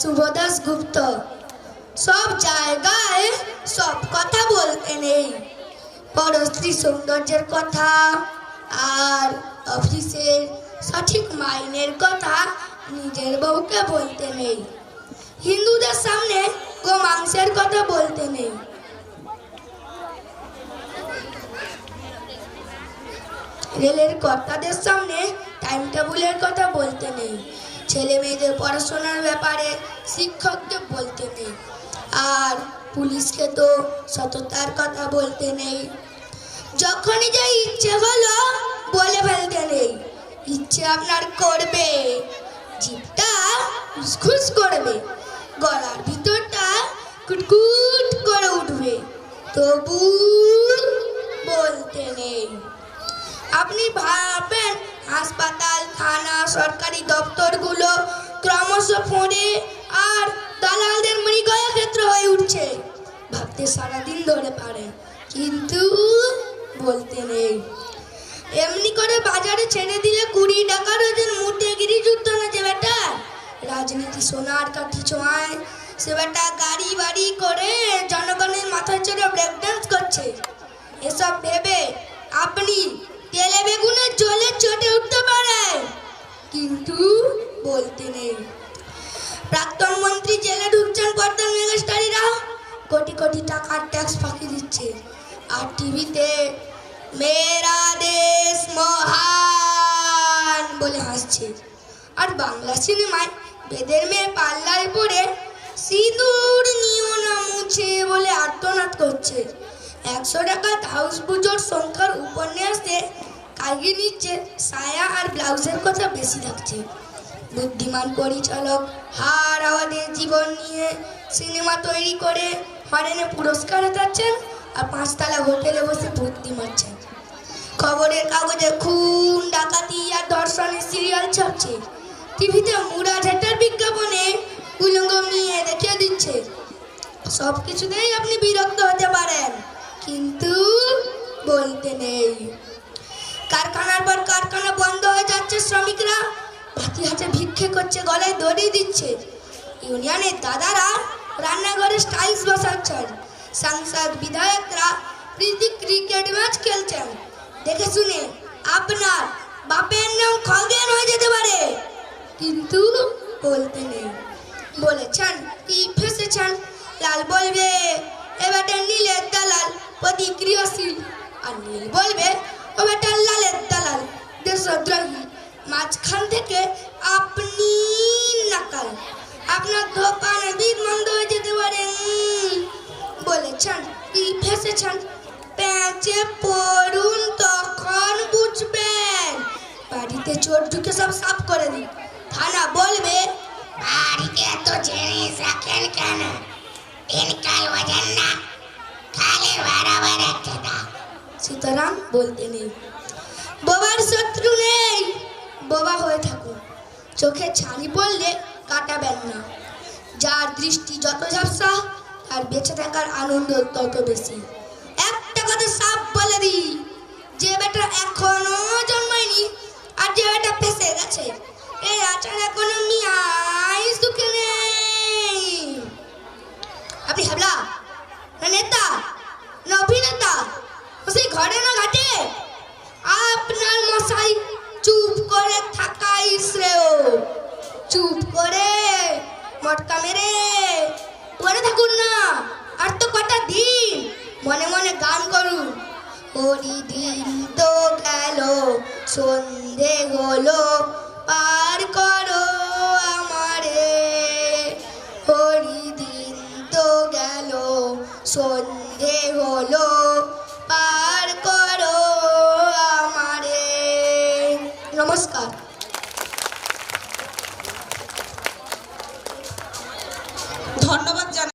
শুভদাস গুপ্ত। সব জায়গায় সব কথা বলতে নেই। পরস্ত্রী সৌন্দর্যের কথা আর অফিসের সঠিক মাইনের কথা নিজের বউকে বলতে নেই। হিন্দুদের সামনে গো মাংসের কথা বলতে নেই। রেলের কর্তাদের সামনে টাইম টেবিলের কথা বলতে নেই। ছেলে মেয়েদের পড়াশোনার ব্যাপারে শিক্ষককে বলতে নেই। আর পুলিশকে তো সততার কথা বলতে নেই। যখনই যে ইচ্ছে হলো, বলে ফেলতে নেই। ইচ্ছে আপনার করবে, জিভটা খুসখুস করবে, গলার ভিতরটা কুটকুট করে উঠবে। তবু বলতে নেই। আপনি ভাবেন, হাসপাতাল থানা, সরকারি দপ্তরগুলো ক্রমশ ফোনে আর দালালদের মৃগয় ক্ষেত্র হয়ে উঠছে। ভাবতে সারাদিন ধরে পারে, কিন্তু বলতে নেই। এমনি করে বাজারে ছেড়ে দিলে কুড়ি টাকার ওজন মুটে গিরি যুদ্ধ না যে বেটা? রাজনীতি সোনার কাঠি ছোঁয়ায় সে বেটা গাড়ি বাড়ি করে জনগণের মাথায় চড়ে ব্রেক ডান্স করছে। এসব ভেবে আপনি তেলে বেগুনের জলে চটে বলতে নেই। প্রাক্তন মন্ত্রী জেলে ঢুকছেন পর্দার মেগাস্টারিরা কোটি কোটি টাকার ট্যাক্স ফাঁকি দিচ্ছে। আর টিভিতে মেরা দেশ মহান বলে হাসছে। আর বাংলা সিনেমায় বেদের মেয়ে পাল্লায় পড়ে সিঁদুর নিও না মুছে বলে আর্তনাদ করছে। একশো টাকা হাউস পুজোর সংখ্যার উপন্যাসে কাগিয়ে নিচ্ছে সায়া আর ব্লাউজের কথা বেশি থাকছে বুদ্ধিমান পরিচালক, হার আমাদের জীবন নিয়ে সিনেমা তৈরি করে হরেনে পুরস্কার যাচ্ছেন আর পাঁচতলা হোটেলে বসে বুদ্ধি মারছেন খবরের কাগজে খুন, ডাকাতি আর ধর্ষণের সিরিয়াল ছাপছে টিভিতে মুড়া ঝেটার বিজ্ঞাপনে উলঙ্গ নিয়ে দেখিয়ে দিচ্ছে। সব কিছুতেই আপনি বিরক্ত হতে পারেন, কিন্তু বলতে নেই। কারখানার পর কারখানা করছে গলায় দড়ি দিচ্ছে। ইউনিয়নের দাদারা রান্নাঘরে স্টাইলস বসাচ্ছেন। সাংসদ বিধায়করা প্রীতি ক্রিকেট ম্যাচ খেলছেন। দেখে শুনে আপনার বাপের নাম খগেন হয়ে যেতে পারে। কিন্তু বলতে নেই। বলেছেন, কি ফেসেছেন? লাল বলবে, এবারটা নীলের দালাল, প্রতিক্রিয়াশীল। আর নীল বলবে ও বেটা লালের দালাল, দেশদ্রোহী। মাঝখান থেকে আপনি নাকাল। আপনার ধোপান বিদ মন্দ হয়ে যেতে পারে। বলেছেন, কি ফেসেছেন প্যাঁচে পড়ুন তখন বুঝবেন। বাড়িতে চোর ঢুকে সব সাফ করে দিন। থানা বলবে, বাড়িতে এত জিনিস রাখেন কেন? দিনকাল বোঝেন না, খালি বারবার রেখে দাও সুতরাং বলতে নেই। বোবার বোবা হয়ে থাকো। চোখে ছানি পড়লে কাটাবেন না। যার দৃষ্টি যত ঝাপসা, তার বেঁচে থাকার আনন্দ তত বেশি। একটা কথা সাপ বলে দিই, যে বেটা এখনও জন্মায়নি আর যে বেটা ফেসে গেছে এই আচার কোনো মিয়াই সুখে নেই আপনি হাবলা না নেতা না অভিনেতা ও সেই ঘরে না ঘাটে আপনার মশাই চুপ করে থাকাই শ্রেয় চুপ করে, মটকা মেরে। পরে থাকুন না, আর তো কটা দিন। মনে মনে গান করুন। হরি দিন তো গেল, সন্ধে হলো। পার করো আমারে। হরি দিন তো গেল, সন্ধে হলো। পার করো আমারে। নমস্কার।